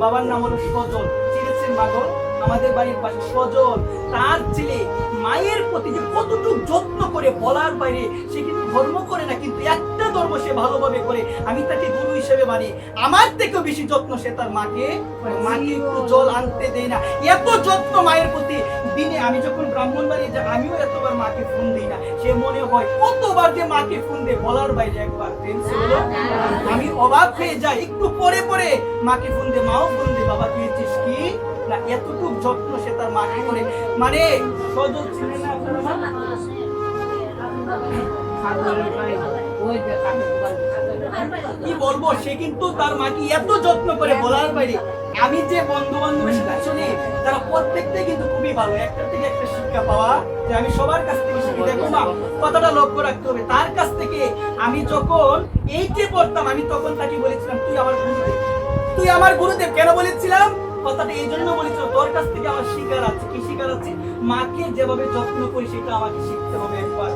বাবার নাম হলো সজল। চিনেছেন মাগল আমাদের বাড়ির পাশে সজল, তার ছেলে, মায়ের প্রতি যে কতটুকু যত্ন করে বলার বাইরে সে কিন্তু ধর্ম করে না, কিন্তু একটা ধর্ম সে ভালোভাবে করে। আমি তাকে হিসেবে মানি। আমার থেকেও বেশি যত্ন সে তার মাকে মাকে একটু জল আনতে দেয় না। এত যত্ন মায়ের প্রতি দিনে আমি যখন ব্রাহ্মণ বাড়ি যাই আমিও এতবার মাকে ফোন দিই না সে মনে হয় কতবার যে মাকে ফোন দেয় বলার বাইরে একবার আমি অবাক হয়ে যাই। একটু পরে পরে মাকে ফোন দে মাও ফোন দে বাবা তুই কি? না এতটুকু যত্ন সে তার মাকে করে। মানে সজল ছিলেন না আপনারা? বলব সে কিন্তু তার মাকে এত যত্ন করে বলার বাইরে আমি যে বন্ধু বান্ধবের সাথে শুনি, তারা প্রত্যেকটাই কিন্তু খুবই ভালো। একটা থেকে একটা শিক্ষা পাওয়া, যে আমি সবার কাছ থেকে শিখি। দেখো মা, কথাটা লক্ষ্য রাখতে হবে। তার কাছ থেকে আমি যখন এইটে পড়তাম, আমি তখন তাকে বলেছিলাম, তুই আমার গুরুদেব। তুই আমার গুরুদেব কেন বলেছিলাম? কথাটা এই জন্য বলেছিল তোর কাছ থেকে আমার শিকার আছে। কি শিকার আছে? মাকে যেভাবে যত্ন করি, সেটা আমাকে শিখতে হবে একবার? এই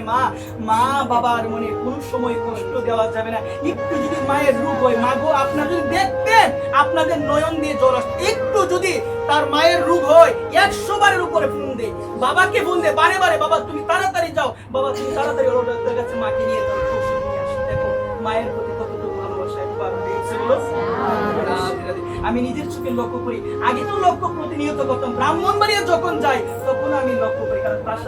কারণে মা মা বাবার মনে কোন সময় কষ্ট দেওয়া যাবে না। একটু যদি মায়ের রূপ হয়, মা গো, আপনারা যদি দেখতেন, আপনাদের নয়ন দিয়ে জল আসতো একটু যদি তার মায়ের রূপ হয়, একশো বারের উপরে ফোন দে। বাবাকে ফোন দে, বারে বারে, বাবা, তুমি তাড়াতাড়ি যাও। বাবা, তুমি তাড়াতাড়ি ওর ডাক্তারের কাছে মাকে নিয়ে যাও আসো। দেখো, মায়ের প্রতি কতটুকু ভালোবাসা একবার আমি নিজের চোখে লক্ষ্য করি। আগে তো লক্ষ্য প্রতিনিয়ত করতাম। ব্রাহ্মণবাড়িয়া যখন যাই, তখন আমি লক্ষ্য করি, কারণ তার